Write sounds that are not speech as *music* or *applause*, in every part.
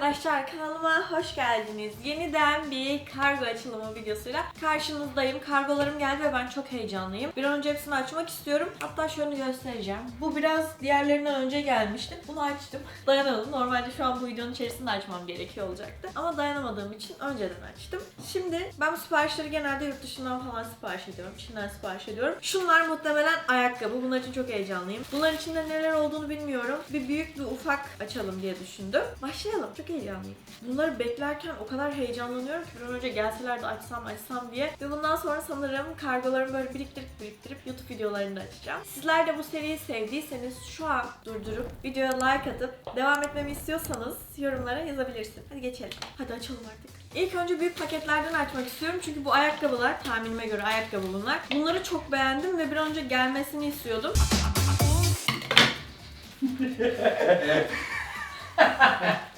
Arkadaşlar kanalıma hoş geldiniz. Yeniden bir kargo açılımı videosuyla karşınızdayım. Kargolarım geldi ve ben çok heyecanlıyım. Bir an önce hepsini açmak istiyorum. Hatta şöyle göstereceğim. Bu biraz diğerlerinden önce gelmişti. Bunu açtım. *laughs* Dayanamadım. Normalde şu an bu videonun içerisinde açmam gerekiyor olacaktı. Ama dayanamadığım için önceden açtım. Şimdi ben bu siparişleri genelde yurt dışından falan sipariş ediyorum. Çin'den sipariş ediyorum. Şunlar muhtemelen ayakkabı. Bunlar için çok heyecanlıyım. Bunların içinde neler olduğunu bilmiyorum. Bir büyük bir ufak açalım diye düşündüm. Başlayalım. Çok heyecanlıyım. Bunları beklerken o kadar heyecanlanıyorum ki bir an önce gelseler de açsam açsam diye. Ve bundan sonra sanırım kargolarımı böyle biriktirip biriktirip YouTube videolarında açacağım. Sizler de bu seriyi sevdiyseniz şu an durdurup videoya like atıp devam etmemi istiyorsanız yorumlara yazabilirsin. Hadi geçelim. Hadi açalım artık. İlk önce büyük paketlerden açmak istiyorum çünkü bu ayakkabılar tahminime göre ayakkabı bunlar. Bunları çok beğendim ve bir an önce gelmesini istiyordum. *laughs*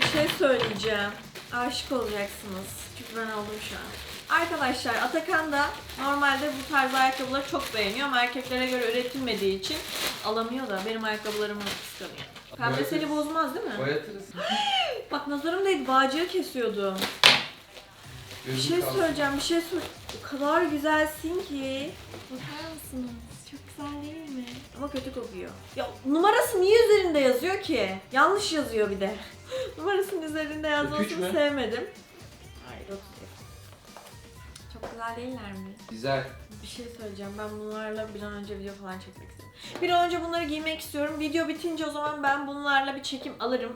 Bir şey söyleyeceğim. Aşık olacaksınız. Çünkü ben oldum şu an. Arkadaşlar Atakan da normalde bu tarz ayakkabıları çok beğeniyor ama erkeklere göre üretilmediği için alamıyor da benim ayakkabılarımı kıskanıyor. Pembeseli bozmaz değil mi? Boyatırız. *gasps* Bak nazarım değdi bağcığı kesiyordum. Bir şey söyleyeceğim, bir şey söyle. O kadar güzelsin ki. Bakar mısınız? Çok güzel değil mi? Ama kötü kokuyor. Ya numarası niye üzerinde yazıyor ki? Yanlış yazıyor bir de. Numarasının üzerinde yazmasını mü? sevmedim. Hayır, 37. Çok güzel değiller mi? Güzel. Bir şey söyleyeceğim. Ben bunlarla bir an önce video falan çekmek istiyorum. Bir an önce bunları giymek istiyorum. Video bitince o zaman ben bunlarla bir çekim alırım.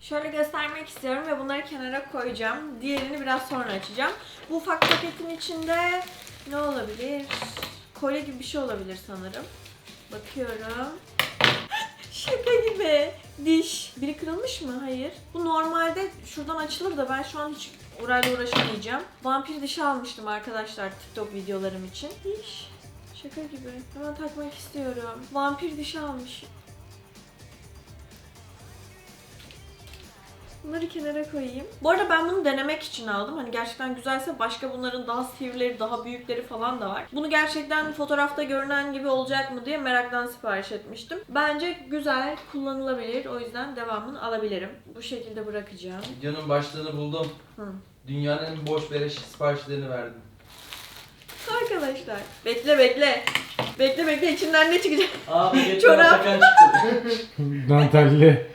Şöyle göstermek istiyorum ve bunları kenara koyacağım. Diğerini biraz sonra açacağım. Bu ufak paketin içinde ne olabilir? Kolye gibi bir şey olabilir sanırım. Bakıyorum. *laughs* Şaka gibi. Diş. Biri kırılmış mı? Hayır. Bu normalde şuradan açılır da ben şu an hiç orayla uğraşamayacağım. Vampir dişi almıştım arkadaşlar TikTok videolarım için. Diş. Şaka gibi. Hemen takmak istiyorum. Vampir dişi almış. Bunları kenara koyayım. Bu arada ben bunu denemek için aldım. Hani gerçekten güzelse başka bunların daha sivrileri, daha büyükleri falan da var. Bunu gerçekten fotoğrafta görünen gibi olacak mı diye meraktan sipariş etmiştim. Bence güzel, kullanılabilir. O yüzden devamını alabilirim. Bu şekilde bırakacağım. Videonun başlığını buldum. Hı. Dünyanın en boş beleş siparişlerini verdim. Arkadaşlar. Bekle bekle. Bekle bekle içinden ne çıkacak? Paketler *laughs* Çorap. *laughs* Dantelli.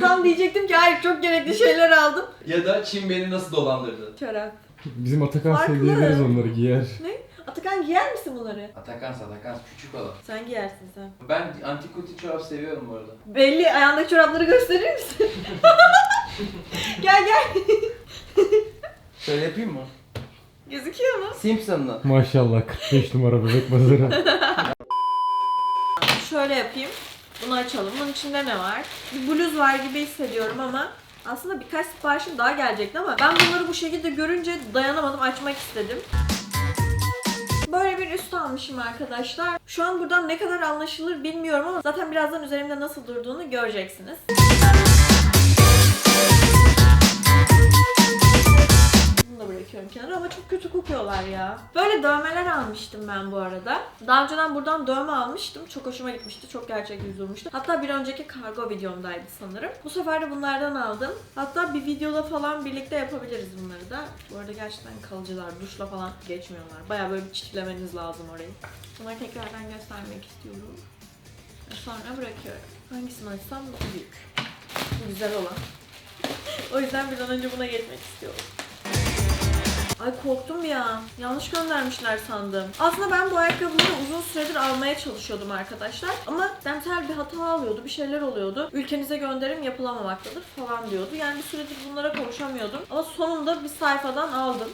Tam diyecektim ki hayır çok gerekli şeyler aldım. ya da Çin beni nasıl dolandırdı? Çorap. Bizim Atakan Farklı. sevdiğimiz onları giyer. Ne? Atakan giyer misin bunları? Atakan Atakan küçük olan. Sen giyersin sen. Ben antikuti çorap seviyorum bu arada. Belli ayağındaki çorapları gösterir misin? *laughs* gel gel. Şöyle yapayım mı? Gözüküyor mu? Simpson'la. Maşallah 45 numara bebek pazarı. *laughs* Şöyle yapayım. Bunu açalım. Bunun içinde ne var? Bir bluz var gibi hissediyorum ama aslında birkaç siparişim daha gelecekti ama ben bunları bu şekilde görünce dayanamadım açmak istedim. Böyle bir üst almışım arkadaşlar. Şu an buradan ne kadar anlaşılır bilmiyorum ama zaten birazdan üzerimde nasıl durduğunu göreceksiniz. Da bırakıyorum kenara ama çok kötü kokuyorlar ya. Böyle dövmeler almıştım ben bu arada. Daha önceden buradan dövme almıştım. Çok hoşuma gitmişti. Çok gerçek yüz durmuştu. Hatta bir önceki kargo videomdaydı sanırım. Bu sefer de bunlardan aldım. Hatta bir videoda falan birlikte yapabiliriz bunları da. Bu arada gerçekten kalıcılar. Duşla falan geçmiyorlar. Baya böyle bir çitlemeniz lazım orayı. Bunları tekrardan göstermek istiyorum. Sonra bırakıyorum. Hangisini açsam bu büyük. Bu güzel olan. *laughs* o yüzden bir an önce buna geçmek istiyorum. Ay korktum ya. Yanlış göndermişler sandım. Aslında ben bu ayakkabıları uzun süredir almaya çalışıyordum arkadaşlar. Ama dental bir hata alıyordu, bir şeyler oluyordu. Ülkenize gönderim yapılamamaktadır falan diyordu. Yani bir süredir bunlara kavuşamıyordum. Ama sonunda bir sayfadan aldım.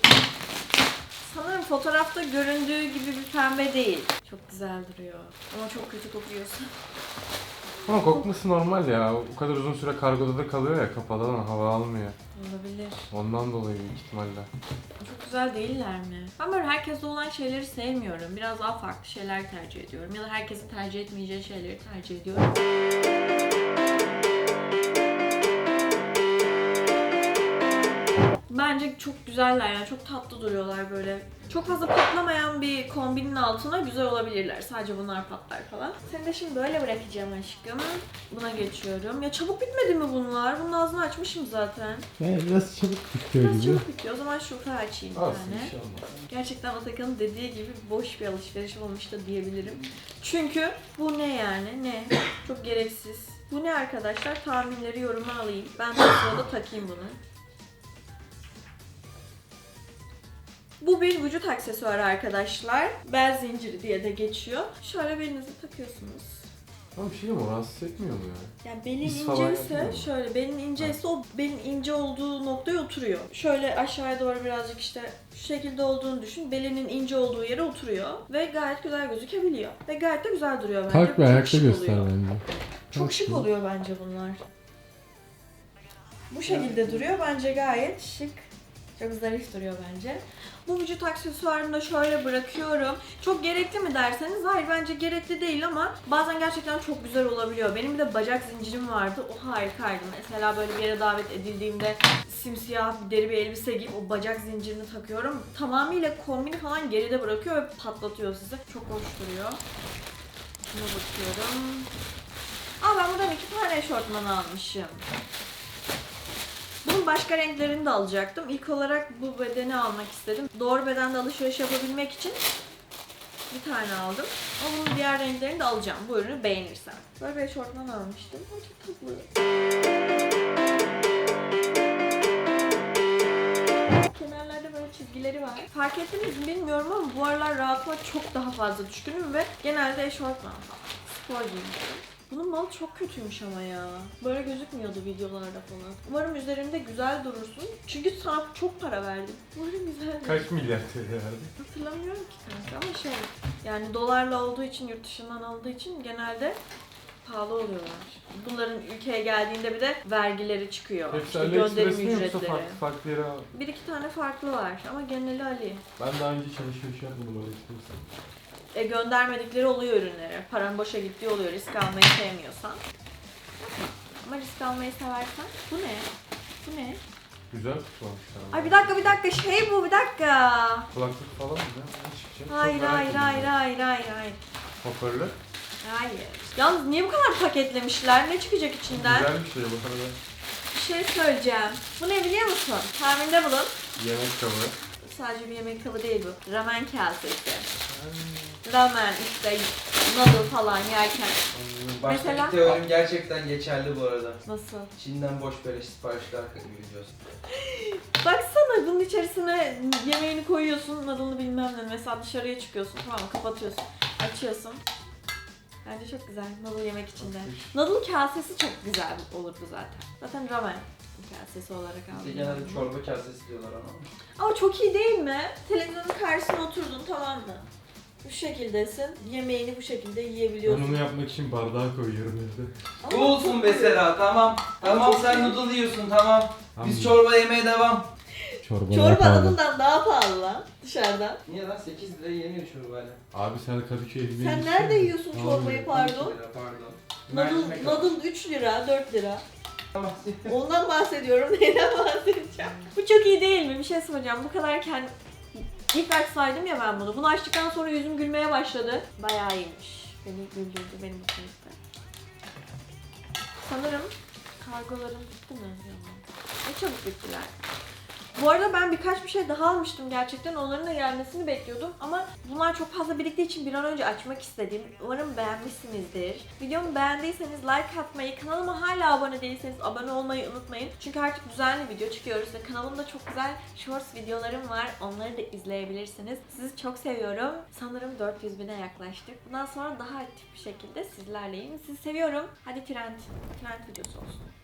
Sanırım fotoğrafta göründüğü gibi bir pembe değil. Çok güzel duruyor. Ama çok kötü kokuyorsun. Ama kokması normal ya. O kadar uzun süre kargoda da kalıyor ya kapalı ama hava almıyor. Olabilir. Ondan dolayı büyük ihtimalle. Çok güzel değiller mi? Ben böyle herkeste olan şeyleri sevmiyorum. Biraz daha farklı şeyler tercih ediyorum. Ya da herkesin tercih etmeyeceği şeyleri tercih ediyorum. Bence çok güzeller yani çok tatlı duruyorlar böyle. Çok fazla patlamayan bir kombinin altına güzel olabilirler. Sadece bunlar patlar falan. Seni de şimdi böyle bırakacağım aşkım. Buna geçiyorum. Ya çabuk bitmedi mi bunlar? Bunun ağzını açmışım zaten. Yani biraz çabuk bitiyor Biraz gibi. çabuk bitiyor. O zaman şurupu açayım bir Olsun tane. bir şey. Gerçekten Atakan'ın dediği gibi boş bir alışveriş olmuş da diyebilirim. Çünkü bu ne yani? Ne? Çok gereksiz. Bu ne arkadaşlar? Tahminleri yoruma alayım. Ben de sırada takayım bunu. Bu bir vücut aksesuarı arkadaşlar. Bel zinciri diye de geçiyor. Şöyle belinize takıyorsunuz. Ama bir şey mi? Rahatsız etmiyor mu ya? Yani belin His falan ince ise yapmıyor mu? şöyle belin ince ise o belin ince olduğu noktaya oturuyor. Şöyle aşağıya doğru birazcık işte şu şekilde olduğunu düşün. Belinin ince olduğu yere oturuyor ve gayet güzel gözükebiliyor. Ve gayet de güzel duruyor bence. Kalk bir çok ayakta şık göster oluyor. bence. Çok şık oluyor bence bunlar. Bu şekilde duruyor bence gayet şık. Çok zarif duruyor bence. Bu vücut aksesuarını da şöyle bırakıyorum. Çok gerekli mi derseniz hayır bence gerekli değil ama bazen gerçekten çok güzel olabiliyor. Benim bir de bacak zincirim vardı. O harikaydı. Mesela böyle bir yere davet edildiğimde simsiyah bir deri bir elbise giyip o bacak zincirini takıyorum. Tamamıyla kombini falan geride bırakıyor ve patlatıyor sizi. Çok hoş duruyor. Buna bakıyorum. Aa ben buradan iki tane eşortman almışım. Bunun başka renklerini de alacaktım. İlk olarak bu bedeni almak istedim. Doğru bedende alışveriş yapabilmek için bir tane aldım. Ama bunun diğer renklerini de alacağım. Bu ürünü beğenirsem. Böyle bir eşortman almıştım. Ay çok tatlı. Kenarlarda böyle çizgileri var. Fark ettiniz mi bilmiyorum ama bu aralar rahatıma çok daha fazla düşkünüm ve genelde eşortman falan. Spor giyiniyorum. Bunun malı çok kötüymüş ama ya. Böyle gözükmüyordu videolarda falan. Umarım üzerinde güzel durursun. Çünkü sana çok para verdim. Umarım güzel. Kaç milyar TL verdi? Hatırlamıyorum ki kanka ama şey yani dolarla olduğu için yurt dışından aldığı için genelde pahalı oluyorlar. Bunların ülkeye geldiğinde bir de vergileri çıkıyor. Hepsi İşte AliExpress gönderim mi yoksa farklı farklı yere? Bir iki tane farklı var ama geneli Ali. Ben daha önce hiç alışveriş yapmadım AliExpress'te. E, göndermedikleri oluyor ürünlere. Paran boşa gittiği oluyor risk almayı sevmiyorsan. Ama risk almayı seversen bu ne? Bu ne? Güzel tutmamışlar ama. Ay bir dakika bir dakika şey bu bir dakika. Kulaklık falan mı? Ne çıkacak? Çok Hayır merak hayır ediyorum. hayır hayır hayır hayır. Hoparlör. Hayır. Yalnız niye bu kadar paketlemişler? Ne çıkacak içinden? Güzel bir şey bu arada. Bir şey söyleyeceğim. Bu ne biliyor musun? Tahminde bulun. Yemek kabı. Sadece bir yemek kabı değil bu. Ramen kasesi. Ramen işte noodle falan yerken. Baştaki Mesela- teorim gerçekten geçerli bu arada. Nasıl? Çin'den boş beleş siparişler gidiyorsun. *laughs* Baksana bunun içerisine yemeğini koyuyorsun, noodle'ını bilmem ne. Mesela dışarıya çıkıyorsun tamam mı? Kapatıyorsun. Açıyorsun. Bence çok güzel. Noodle yemek içinde. Noodle kasesi çok güzel olurdu zaten. Zaten ramen kasesi olarak Bir de aldım. genelde çorba kasesi diyorlar ama. Ama çok iyi değil mi? Televizyonun karşısına oturdun tamam mı? Bu şekildesin. Yemeğini bu şekilde Ben yiyebiliyorsun. onu yapmak için bardağa koyuyorum evde. Ama Bu olsun çok be güzel. Sera tamam. Tamam çok sen iyi. noodle yiyorsun tamam. Tamam. Biz çorba yemeye devam. Çorba Çorba daha pahalı lan dışarıdan. Niye lan 8 liraya yeniyor çorbayla. Abi sen Kadıköy ekmeği Sen nerede mi? yiyorsun Abi, çorbayı 12 pardon? lira, pardon. Noodle, Mercimek al. noodle 3 lira, 4 lira. Tamam. Ondan bahsediyorum, *laughs* neyden bahsedeceğim? Bu çok iyi değil mi? Bir şey soracağım. Bu kadar kendi... İlk açsaydım ya ben bunu. Bunu açtıktan sonra yüzüm gülmeye başladı. Bayağı iyiymiş. Beni güldürdü, benim gitti. Sanırım kargolarım bitti mi? Ne çabuk bittiler. Bu arada ben birkaç bir şey daha almıştım gerçekten. Onların da gelmesini bekliyordum. Ama bunlar çok fazla biriktiği için bir an önce açmak istedim. Umarım beğenmişsinizdir. Videomu beğendiyseniz like atmayı, kanalıma hala abone değilseniz abone olmayı unutmayın. Çünkü artık düzenli video çıkıyoruz ve kanalımda çok güzel shorts videolarım var. Onları da izleyebilirsiniz. Sizi çok seviyorum. Sanırım 400 bine yaklaştık. Bundan sonra daha aktif bir şekilde sizlerleyim. Sizi seviyorum. Hadi trend. Trend videosu olsun.